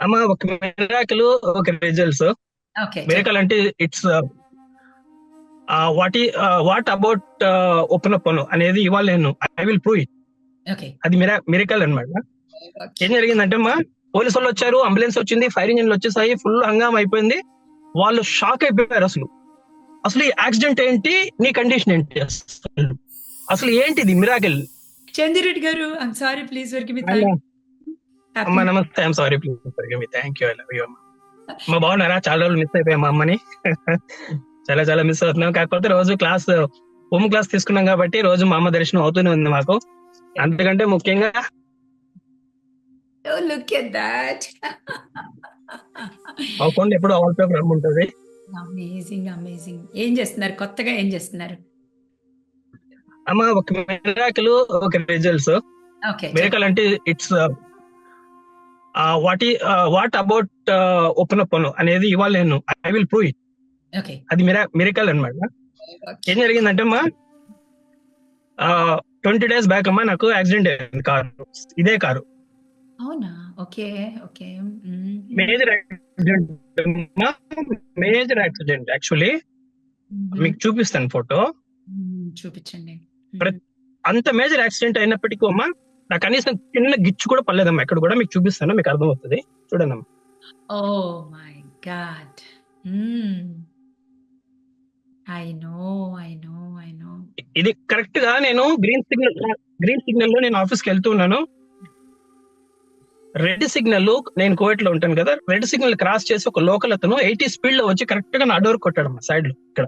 అమ్మ ఒక మిరాకిల్ ఒక రిజల్ట్స్ ఓకే మిరకల్ అంటే it's what what about open up అనేది ఇవాళ నేను I will prove it okay అది మిరా మిరకల్ అన్నమాట. ఏం జరిగిందంటే అమ్మా పోలీసు వాళ్ళు వచ్చారు అంబులెన్స్ వచ్చింది ఫైర్ ఇంజిన్లు వచ్చేసాయి ఫుల్ హంగామా అయిపోయింది. వాళ్ళు షాక్ అయిపోయారు అసలు. అసలు ఈ యాక్సిడెంట్ ఏంటి నీ కండిషన్ ఏంటి అసలు? అసలు ఏంటిది మిరాకిల్ చందిరెడ్డి గారు I'm sorry please work me అమ్మ నమస్తే. I'm sorry please me thank you I love you అమ్మ. బాగున్నారా చాలా రోజులు మిస్ అయిపోయాం మా అమ్మని. చాలా చాలా మిస్ అవుతున్నాం. కాకపోతే రోజు క్లాస్ హోమ్ క్లాస్ తీసుకున్నాం కాబట్టి రోజు మా అమ్మ దర్శనం అవుతూనే ఉంది మాకు. అంతకంటే ముఖ్యంగా లుక్ ఎట్ దట్ మా ఫోన్ ఎప్పుడు ఆల్ పేపర్ రమ్ ఉంటుంది అమేజింగ్ అమేజింగ్ ఏం చేస్తున్నారు? కొత్తగా ఏం చేస్తున్నారు? అమ్మ ఒక మిరాకిల్ ఒక రిజల్ట్స్ ఓకే మిరకల్ అంటే it's what what about open up అనేది ఇవాళ నేను ఐ విల్ ప్రూవ్ ఇట్ అది మిరా మిరకల్ అన్నమాట. ఏం జరిగిందంటే అమ్మా ట్వంటీ డేస్ బ్యాక్ అమ్మా నాకు యాక్సిడెంట్ అయింది కారు. ఇదే car. Major accident major accident actually మీకు చూపిస్తాను ఫోటో చూపించండి. అంత మేజర్ యాక్సిడెంట్ అయినప్పటికీ అమ్మా నాకు కనీసం చిన్న గిచ్చు కూడా పర్లేదమ్మా ఎక్కడ కూడా మీకు చూపిస్తాను మీకు అర్థమవుతుంది. చూడండి అమ్మా. ఓ my god I know I know I know ఇది కరెక్ట్గా నేను గ్రీన్ సిగ్నల్ గ్రీన్ సిగ్నల్లో నేను ఆఫీస్కి వెళ్తూ ఉన్నాను. రెడ్ సిగ్నల్ నేను కోవిట్లో ఉంటాను కదా. రెడ్ సిగ్నల్ క్రాస్ చేసి ఒక లోకల్ అతను ఎయిటీ స్పీడ్లో వచ్చి కరెక్ట్గా నా డోర్ కొట్టాడు సైడ్లో ఇక్కడ.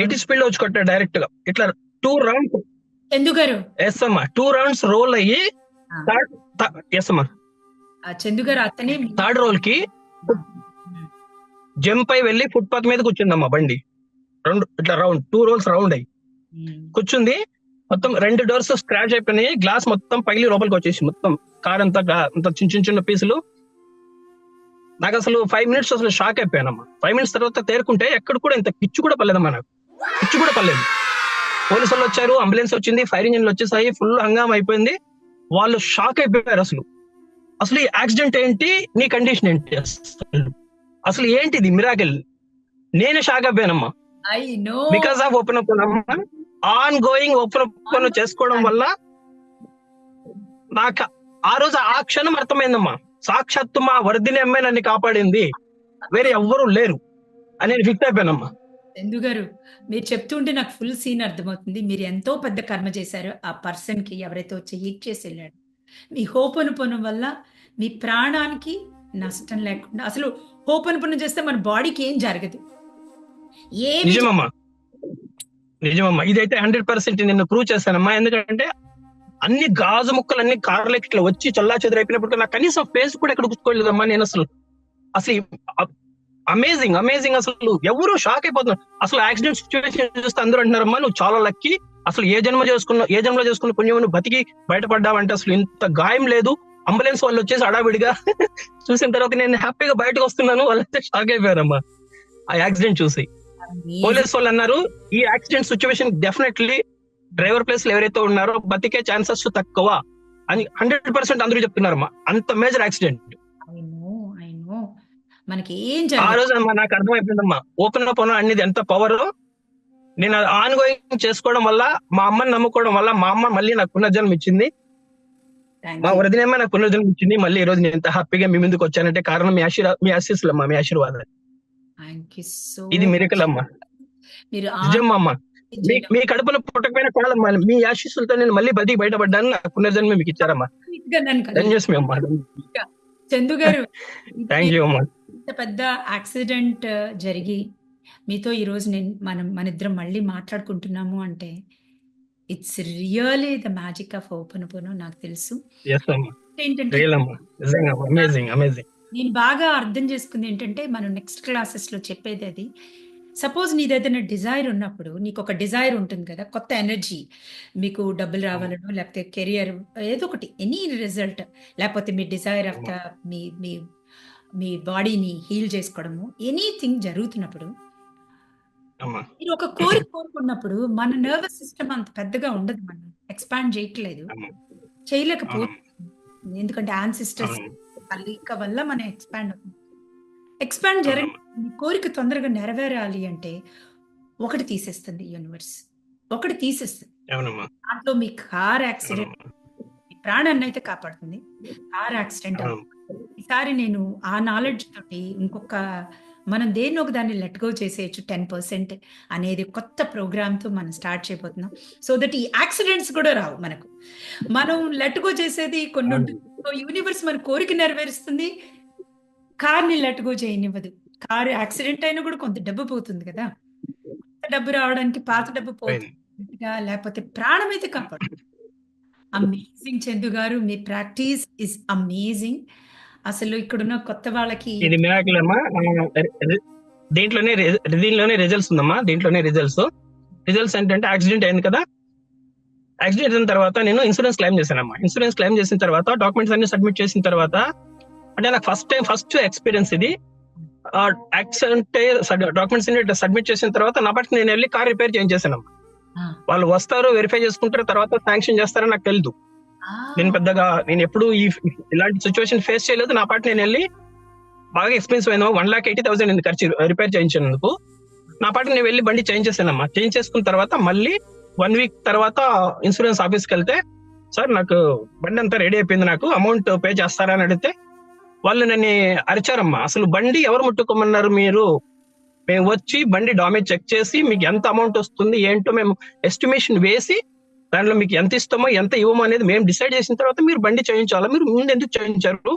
ఎయిటీ స్పీడ్లో వచ్చి కొట్టాడు డైరెక్ట్గా. ఇట్లా టూ రౌండ్స్ చందు గారు. ఎస్ అమ్మా టూ రౌండ్స్ రోల్ అయ్యి. థర్డ్ ఎస్ అమ్మా ఆ చందు గారు అతనే థర్డ్ రోల్కి జంప్ అయి వెళ్ళి ఫుట్పాత్ మీద కూర్చుందమ్మా బండి. రెండు ఇట్లా రౌండ్ టూ రోల్స్ రౌండ్ అయ్యి. కూర్చుంది మొత్తం రెండు డోర్స్ స్క్రాచ్ అయిపోయినాయి గ్లాస్ మొత్తం పగిలి లోపలికి వచ్చేసి మొత్తం. కార్ అంతా అంత చిన్న చిన్న చిన్న పీసులు నాకు అసలు ఫైవ్ మినిట్స్ అసలు షాక్ అయిపోయానమ్మా. ఫైవ్ మినిట్స్ తర్వాత తేరుకుంటే ఎక్కడ కూడా ఇంత కిచ్చు కూడా పర్లేదమ్మా నాకు. కిచ్చు కూడా పర్లేదు పోలీసు వాళ్ళు వచ్చారు అంబులెన్స్ వచ్చింది ఫైర్ ఇంజిన్లు వచ్చేసాయి ఫుల్ హంగామా అయిపోయింది. వాళ్ళు షాక్ అయిపోయారు అసలు. అసలు ఈ యాక్సిడెంట్ ఏంటి? నీ కండిషన్ ఏంటి అసలు? అసలు ఏంటిది మిరాకిల్? నేను shock అయిపోయానమ్మా. I know. Because of open up on going open up చేసుకోవడం వల్ల నాకు ఆ రోజు ఆ క్షణం అర్థమైందమ్మా. సాక్షాత్తు మా వర్ధిని అమ్మాయి నన్ను కాపాడింది. వేరే ఎవ్వరూ లేరు. అని నేను ఫిక్స్ అయిపోయానమ్మా. చందు గారు మీరు చెప్తుంటే నాకు ఫుల్ సీన్ అర్థమవుతుంది. మీరు ఎంతో పెద్ద కర్మ చేశారు. ఆ పర్సన్కి ఎవరైతే వచ్చి హీట్ చేసి వెళ్ళాడు మీ హోపనుపనం వల్ల మీ ప్రాణానికి నష్టం లేకుండా అసలు హోపనుపనం చేస్తే మన బాడీకి ఏం జరగదు. ఏమి నిజమమ్మా. నిజమమ్మా. ఇదైతే హండ్రెడ్ పర్సెంట్ నేను ప్రూవ్ చేశానమ్మా. ఎందుకంటే అన్ని గాజు ముక్కలు అన్ని కార్లకి ఇట్లా వచ్చి చల్లా చెదురైపోయినప్పుడు నాకు కనీసం ఫేస్ కూడా ఎక్కడ కూర్చోలేదమ్మా నేను అసలు. అసలు అమేజింగ్ అమేజింగ్ అసలు. ఎవరు షాక్ అయిపోతున్నారు. అసలు యాక్సిడెంట్ సిచ్యువేషన్ చూస్తే అందరూ అంటున్నారమ్మా నువ్వు చాలా లక్కీ అసలు ఏ జన్మ చేసుకున్న ఏ జన్మలో చేసుకున్న పుణ్యం నువ్వు బతికి బయటపడ్డావంటే అసలు ఇంత గాయం లేదు. అంబులెన్స్ వాళ్ళు వచ్చేసి అడావిడిగా చూసిన తర్వాత నేను హ్యాపీగా బయటకు వస్తున్నాను. వాళ్ళైతే షాక్ అయిపోయారమ్మా. ఆ యాక్సిడెంట్ చూసి. పోలీస్ వాళ్ళు అన్నారు ఈ యాక్సిడెంట్ సిచ్యువేషన్ డెఫినెట్లీ డ్రైవర్ ప్లేస్లో ఎవరైతే ఉన్నారో బతికే ఛాన్సెస్ తక్కువ అని హండ్రెడ్ పర్సెంట్ అందరూ చెప్తున్నారమ్మా. అంత మేజర్ యాక్సిడెంట్ మనకి ఏం ఆ రోజు అమ్మా నాకు అర్థమైపోయిందమ్మా. ఓపెన్ అప్ అనేది ఎంత పవర్ నేను ఆన్ గోయింగ్ చేసుకోవడం వల్ల మా అమ్మని నమ్ముకోవడం వల్ల మా అమ్మ మళ్ళీ నాకు పునర్జన్మ ఇచ్చింది. మా వరదినమ్మ నాకు పునర్జన్మ ఇచ్చింది. మళ్ళీ ఈ రోజు నేను ఎంత హ్యాపీగా మీ ముందుకు వచ్చానంటే కారణం మీ ఆశీర్వా మీ ఆశీస్సులు అమ్మా మీ ఆశీర్వాదాలు. ఇది మిరకల్ అమ్మా. నిజం అమ్మా. మీ కడుపులో పుట్టకపోయిన కాలమ్మా మీ ఆశీస్సులతో నేను మళ్ళీ బతికి బయటపడ్డాను. నాకు పునర్జన్మ మీకు ఇచ్చారమ్మా. ధన్యస్మి అమ్మా. చందు గారు థ్యాంక్ యూ అమ్మా. ఇంత పెద్ద యాక్సిడెంట్ జరిగి మీతో ఈరోజు నేను మనం మన ఇద్దరం మళ్ళీ మాట్లాడుకుంటున్నాము అంటే it's really the magic of open open నాకు తెలుసు. నేను బాగా అర్థం చేసుకుంది ఏంటంటే మనం నెక్స్ట్ క్లాసెస్లో చెప్పేది అది. సపోజ్ నీది ఏదైనా డిజైర్ ఉన్నప్పుడు నీకు ఒక డిజైర్ ఉంటుంది కదా కొత్త ఎనర్జీ మీకు డబ్బులు రావాలనో లేకపోతే కెరియర్ ఏదో ఒకటి ఎనీ రిజల్ట్ లేకపోతే మీ డిజైర్ ఆఫ్ ద మీ మీ మీ బాడీని హీల్ చేసుకోవడము ఎనీథింగ్ జరుగుతున్నప్పుడు మీరు ఒక కోరిక కోరుకున్నప్పుడు మన నర్వస్ సిస్టమ్ అంత పెద్దగా ఉండదు మనం ఎక్స్పాండ్ చేయట్లేదు. చేయలేకపోతుంది ఎందుకంటే యాన్సిస్టర్స్ అవును. కలయిక వల్ల మనం ఎక్స్పాండ్ అవుతుంది ఎక్స్పాండ్ జరగ కోరిక తొందరగా నెరవేరాలి అంటే ఒకటి తీసేస్తుంది యూనివర్స్ ఒకటి తీసేస్తుంది. దాంట్లో మీ కార్ యాక్సిడెంట్ ప్రాణాన్ని అయితే కాపాడుతుంది. Car accident. ఈసారి నేను ఆ నాలెడ్జ్ తోటి ఇంకొక మనం దేన్ని ఒక దాన్ని లెట్ గో చేసేయచ్చు టెన్ పర్సెంట్ అనేది కొత్త ప్రోగ్రామ్తో మనం స్టార్ట్ చేయబోతున్నాం. సో దట్ ఈ యాక్సిడెంట్స్ కూడా రావు మనకు. మనం లెట్ గో చేసేది కొన్ని ఉంటుంది. సో యూనివర్స్ మన కోరిక నెరవేరుస్తుంది. కార్ని లెట్ గో చేయనివ్వదు. కారు యాక్సిడెంట్ అయినా కూడా కొంత డబ్బు పోతుంది కదా. కొత్త డబ్బు రావడానికి పాత డబ్బు పోతుంది లేకపోతే ప్రాణం అయితే కాపాడు అమేజింగ్ చందు గారు మీ ప్రాక్టీస్ ఇస్ అమేజింగ్ అసలు ఇక్కడున్న కొత్త వాళ్ళకి ఇది మిరాకిల్ అమ్మా. దీంట్లోనే దీంట్లోనే రిజల్ట్స్ ఉందమ్మా. దీంట్లోనే రిజల్ట్స్ రిజల్ట్స్ ఏంటంటే యాక్సిడెంట్ అయింది కదా. యాక్సిడెంట్ అయిన తర్వాత నేను ఇన్సూరెన్స్ క్లెయిమ్ చేశానమ్మా. ఇన్సూరెన్స్ క్లెయిమ్ చేసిన తర్వాత డాక్యుమెంట్స్ అన్ని సబ్మిట్ చేసిన తర్వాత అంటే నాకు ఫస్ట్ టైం ఫస్ట్ ఎక్స్పీరియన్స్ ఇది. యాక్సిడెంట్ డాక్యుమెంట్స్ అన్ని సబ్మిట్ చేసిన తర్వాత నా బట్టి నేను వెళ్ళి కార్ రిపేర్ చేయించేసానమ్మా వాళ్ళు వస్తారు వెరిఫై చేసుకుంటారు తర్వాత శాంక్షన్ చేస్తారని నాకు తెలియదు నేను పెద్దగా నేను ఎప్పుడు ఈ ఇలాంటి సిచ్యువేషన్ ఫేస్ చేయలేదు. నా పాటు నేను వెళ్ళి బాగా ఎక్స్పెన్సివ్ అయినా వన్ లాక్ ఎయిటీ థౌసండ్ అయింది ఖర్చు రిపేర్ చేయించినందుకు. నా పాటు నేను వెళ్ళి బండి చేంజ్ చేశానమ్మా. చేంజ్ చేసుకున్న తర్వాత మళ్ళీ వన్ వీక్ తర్వాత ఇన్సూరెన్స్ ఆఫీస్కి వెళ్తే సార్ నాకు బండి అంతా రెడీ అయిపోయింది నాకు. అమౌంట్ పే చేస్తారా? అని అడిగితే వాళ్ళు నన్ను అరిచారమ్మా. అసలు బండి ఎవరు ముట్టుకోమన్నారు మీరు? మేము వచ్చి బండి డామేజ్ చెక్ చేసి మీకు ఎంత అమౌంట్ వస్తుంది? ఏంటో మేము ఎస్టిమేషన్ వేసి దాంట్లో మీకు ఎంత ఇస్తామో ఎంత ఇవ్వమో అనేది మేము డిసైడ్ చేసిన తర్వాత మీరు బండి చేయించాలా? మీరు ముందు ఎందుకు చేయించారు?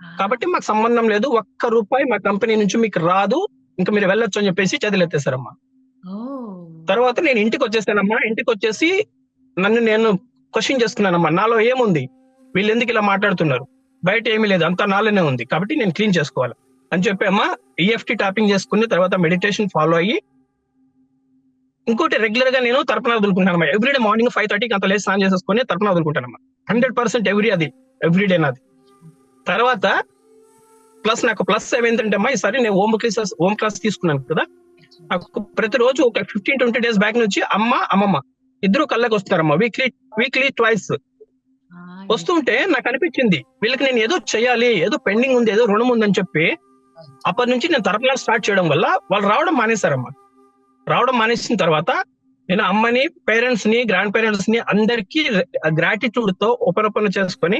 కాబట్టి మాకు సంబంధం లేదు. ఒక్క రూపాయి మా కంపెనీ నుంచి మీకు రాదు. ఇంకా మీరు వెళ్ళొచ్చు అని చెప్పేసి చదిలెత్తేసారమ్మా ఓ, తర్వాత నేను ఇంటికి వచ్చేసానమ్మా. ఇంటికి వచ్చేసి నన్ను నేను క్వశ్చన్ చేసుకున్నానమ్మా. నాలో ఏముంది? వీళ్ళు ఎందుకు ఇలా మాట్లాడుతున్నారు? బయట ఏమీ లేదు. అంతా నాలోనే ఉంది. కాబట్టి నేను క్లీన్ చేసుకోవాలి. అని చెప్పి అమ్మా ఈఎఫ్టీ ట్యాపింగ్ చేసుకుని తర్వాత మెడిటేషన్ ఫాలో అయ్యి ఇంకోటి రెగ్యులర్గా నేను తరపున వదులుకుంటానమ్మా. ఎవ్రీడే మార్నింగ్ ఫైవ్ థర్టీకి అంత లేసి స్నానం చేసేసుకొని తరపున వదులుకుంటానమ్మా. హండ్రెడ్ పర్సెంట్ ఎవ్రీ అది. ఎవ్రీడే నాది. తర్వాత ప్లస్ నాకు ప్లస్ ఏమైందంటే అమ్మా ఈసారి నేను హోమ్ క్లాసెస్ హోమ్ క్లాస్ తీసుకున్నాను కదా. నాకు ప్రతిరోజు ఒక ఫిఫ్టీన్ ట్వంటీ డేస్ బ్యాక్ నుంచి అమ్మ అమ్మమ్మ ఇద్దరు కళ్ళకి వస్తారమ్మా వీక్లీ వీక్లీ ట్వైస్ వస్తుంటే నాకు అనిపించింది వీళ్ళకి నేను ఏదో చేయాలి ఏదో పెండింగ్ ఉంది ఏదో రుణం ఉందని చెప్పి అప్పటి నుంచి నేను తరపున స్టార్ట్ చేయడం వల్ల వాళ్ళు రావడం మానేశారమ్మా. రావడం మానేసిన తర్వాత నేను అమ్మని పేరెంట్స్ని గ్రాండ్ పేరెంట్స్ని అందరికీ గ్రాటిట్యూడ్తో ఉపరపన చేసుకొని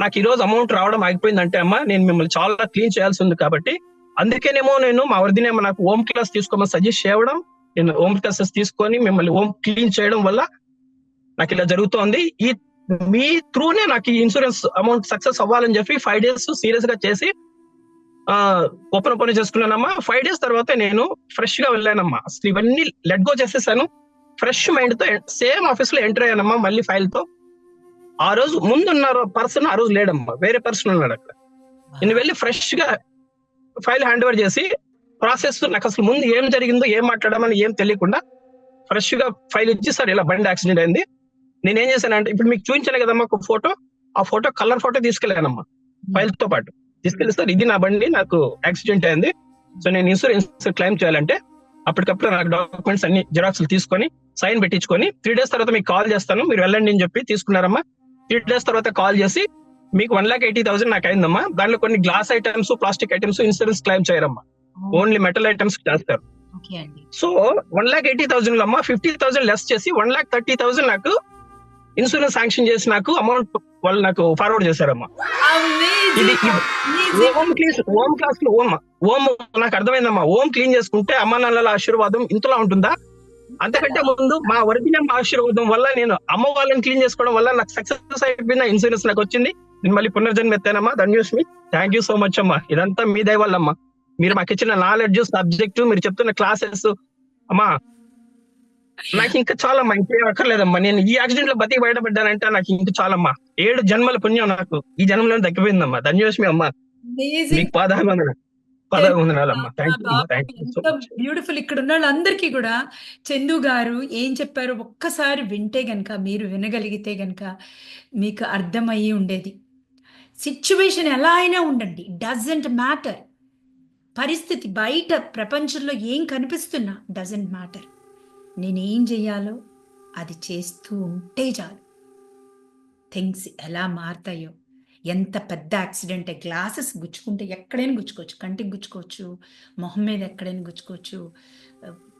నాకు ఈ రోజు అమౌంట్ రావడం ఆగిపోయిందంటే అమ్మ నేను మిమ్మల్ని చాలా క్లీన్ చేయాల్సి ఉంది కాబట్టి అందుకేనేమో నేను మా వరదినేమో నాకు హోమ్ క్లాస్ తీసుకోమని సజెస్ట్ చేయడం నేను హోమ్ క్లాసెస్ తీసుకొని మిమ్మల్ని హోమ్ క్లీన్ చేయడం వల్ల నాకు ఇలా జరుగుతోంది. ఈ మీ త్రూనే నాకు ఈ ఇన్సూరెన్స్ అమౌంట్ సక్సెస్ అవ్వాలని చెప్పి ఫైవ్ డేస్ సీరియస్గా చేసి ఆ ఓపెన్ పని చేసుకున్నానమ్మా. ఫైవ్ డేస్ తర్వాత నేను ఫ్రెష్గా వెళ్ళానమ్మా. అసలు ఇవన్నీ లెట్ గో చేసేసాను. ఫ్రెష్ మైండ్తో సేమ్ ఆఫీస్లో ఎంటర్ అయ్యానమ్మా మళ్ళీ ఫైల్తో. ఆ రోజు ముందున్న పర్సన్ ఆ రోజు లేడమ్మా. వేరే పర్సన్ ఉన్నాడు అక్కడ. నేను వెళ్ళి ఫ్రెష్గా ఫైల్ హ్యాండ్ ఓవర్ చేసి ప్రాసెస్ నాకు అసలు ముందు ఏం జరిగిందో ఏం మాట్లాడమని ఏం తెలియకుండా ఫ్రెష్గా ఫైల్ ఇచ్చి సార్ ఇలా బండి యాక్సిడెంట్ అయింది. నేను ఏం చేశానంటే ఇప్పుడు మీకు చూపించాను కదమ్మా ఒక ఫోటో ఆ ఫోటో కలర్ ఫోటో తీసుకెళ్ళానమ్మా. ఫైల్తో పాటు. తీసుకెళ్ళి సార్ ఇది నా బండి నాకు యాక్సిడెంట్ అయింది. సో నేను ఇన్సూరెన్స్ క్లెయిమ్ చేయాలంటే అప్పటికప్పుడు నాకు డాక్యుమెంట్స్ అన్ని జిరాక్స్లు తీసుకొని సైన్ పెట్టించుకొని త్రీ డేస్ తర్వాత మీకు కాల్ చేస్తాను. మీరు వెళ్ళండి అని చెప్పి తీసుకున్నారమ్మా. త్రీ డేస్ తర్వాత కాల్ చేసి మీకు వన్ లాక్ ఎయిటీ థౌసండ్ నాకు అయిందమ్మా. దాంట్లో కొన్ని glass items plastic items insurance claim చేయరమ్మా. Only metal items చేస్తారు. సో వన్ లాక్ ఎయిటీ థౌసండ్లో అమ్మా ఫిఫ్టీ థౌసండ్ లెస్ చేసి వన్ లాక్ థర్టీ థౌసండ్ నాకు ఇన్సూరెన్స్ శాంక్షన్ చేసి నాకు అమౌంట్ వాళ్ళు నాకు ఫార్వర్డ్ చేశారమ్మా. ఇది ఓమ్ క్లీన్ ఓమ్ క్లాస్లో ఓమ్ ఓమ్ నాకు అర్థమైందమ్మా. ఓమ్ క్లీన్ చేసుకుంటే అమ్మ నాన్నల ఆశీర్వాదం ఇంతలా ఉంటుందా? అంతకంటే ముందు మా ఒరిజినల్ ఆశీర్వాదం వల్ల నేను అమ్మ వాళ్ళని క్లీన్ చేసుకోవడం వల్ల నాకు సక్సెస్ అయిపోయింది? ఇన్సూరెన్స్ నాకు వచ్చింది. నేను మళ్ళీ పునర్జన్మ ఎత్తానమ్మా. ధన్యూస్మి థ్యాంక్ యూ సో మచ్ అమ్మా. ఇదంతా మీ దయ వల్ల అమ్మా మీరు మాకు ఇచ్చిన నాలెడ్జ్ సబ్జెక్ట్ మీరు చెప్తున్న క్లాసెస్ అమ్మా నాకు ఇంకా చాలా అమ్మా ఇంకేం అక్కర్లేదమ్మా. నేను ఈ యాక్సిడెంట్లో బతికి బయటపడ్డానంటే నాకు ఇంకా చాలమ్మా. ఏడు జన్మల పుణ్యం నాకు. ఈ జన్మలో దక్కిపోయిందమ్మా ధన్యోస్మి అమ్మా. మీకు బ్యూటిఫుల్ ఇక్కడ ఉన్న వాళ్ళందరికీ కూడా. చందు గారు ఏం చెప్పారో ఒక్కసారి వింటే గనక మీరు వినగలిగితే గనక మీకు అర్థమయ్యి ఉండేది. సిచ్యువేషన్ ఎలా అయినా ఉండండి. డజంట్ మ్యాటర్ పరిస్థితి బయట ప్రపంచంలో ఏం కనిపిస్తున్నా డజంట్ మ్యాటర్ నేనేం చెయ్యాలో అది చేస్తూ ఉంటే చాలు. థింగ్స్ ఎలా మారుతాయో ఎంత పెద్ద యాక్సిడెంట్ గ్లాసెస్ గుచ్చుకుంటే ఎక్కడైనా గుచ్చుకోవచ్చు కంటికి గుచ్చుకోవచ్చు మొహం మీద ఎక్కడైనా గుచ్చుకోవచ్చు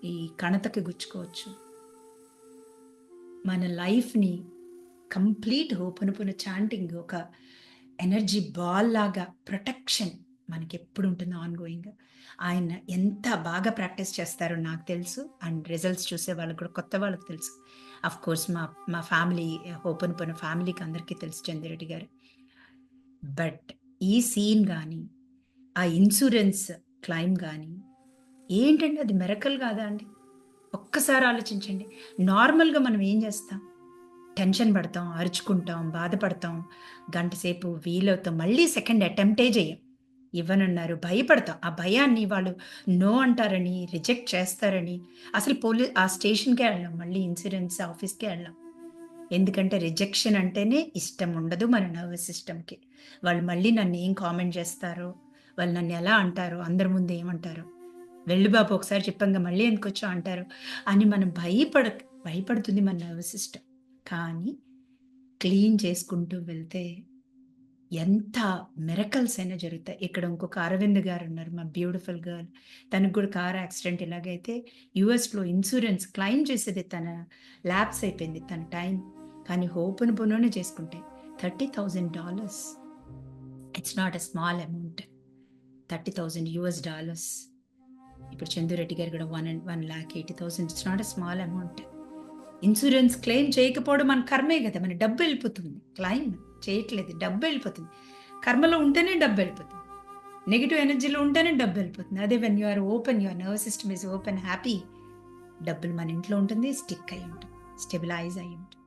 ఈ కణతకి గుచ్చుకోవచ్చు. మన లైఫ్ని కంప్లీట్ హోపనుపున చాంటింగ్ ఒక ఎనర్జీ బాల్ లాగా ప్రొటెక్షన్ మనకి ఎప్పుడు ఉంటుంది ఆన్ గోయింగ్ ఆయన ఎంత బాగా ప్రాక్టీస్ చేస్తారో నాకు తెలుసు. అండ్ రిజల్ట్స్ చూసే వాళ్ళకి కూడా కొత్త వాళ్ళకి తెలుసు. అఫ్ కోర్స్ మా మా ఫ్యామిలీ ఓపెన్ పోయిన ఫ్యామిలీకి అందరికీ తెలుసు చంద్రెడ్డి గారు. బట్ ఈ సీన్ కానీ ఆ ఇన్సూరెన్స్ క్లైమ్ కానీ ఏంటండి అది మెరకల్ కాదా అండి? ఒక్కసారి ఆలోచించండి. నార్మల్గా మనం ఏం చేస్తాం? టెన్షన్ పడతాం అరుచుకుంటాం బాధపడతాం. గంట సేపు వీలవుతాం మళ్ళీ సెకండ్ అటెంప్టే చేయం. ఇవ్వనున్నారు. భయపడతాం. ఆ భయాన్ని వాళ్ళు నో అంటారని రిజెక్ట్ చేస్తారని. అసలు పోలీ ఆ స్టేషన్కే వెళ్ళాం. మళ్ళీ ఇన్సూరెన్స్ ఆఫీస్కే వెళ్ళాం. ఎందుకంటే రిజెక్షన్ అంటేనే ఇష్టం ఉండదు మన నర్వస్ సిస్టమ్కి. వాళ్ళు మళ్ళీ నన్ను ఏం కామెంట్ చేస్తారో వాళ్ళు నన్ను ఎలా అంటారో అందరి ముందు ఏమంటారు. వెళ్ళి బాబు ఒకసారి చెప్పంగా మళ్ళీ ఎందుకు అంటారు. అని మనం భయపడ భయపడుతుంది మన నర్వస్ సిస్టమ్. కానీ క్లీన్ చేసుకుంటూ వెళ్తే ఎంత మిరకల్స్ అయినా జరుగుతాయి. ఇక్కడ ఇంకొక అరవింద్ గారు ఉన్నారు మా బ్యూటిఫుల్ గర్ల్ తనకు కూడా కార్ యాక్సిడెంట్ ఇలాగైతే యుఎస్లో ఇన్సూరెన్స్ క్లెయిమ్ చేసేది తన ల్యాబ్స్ అయిపోయింది తన టైం కానీ హోపన్ పొనోనే చేసుకుంటే thirty thousand dollars it's not a small amount thirty thousand US dollars ఇప్పుడు చందురెడ్డి గారు కూడా one and one lakh eighty thousand it's not a small amount insurance claim చేయకపోవడం మన కర్మే కదా మన డబ్బు వెళ్ళిపోతుంది. క్లెయిమ్ చేయట్లేదు డబ్బు వెళ్ళిపోతుంది. కర్మలో ఉంటేనే డబ్బు వెళ్ళిపోతుంది. నెగిటివ్ ఎనర్జీలో ఉంటేనే డబ్బు వెళ్ళిపోతుంది. అదే when you are open your nervous system is open happy డబ్బులు మన ఇంట్లో ఉంటుంది స్టిక్ అయి ఉంటుంది స్టెబిలైజ్ అయి ఉంటుంది.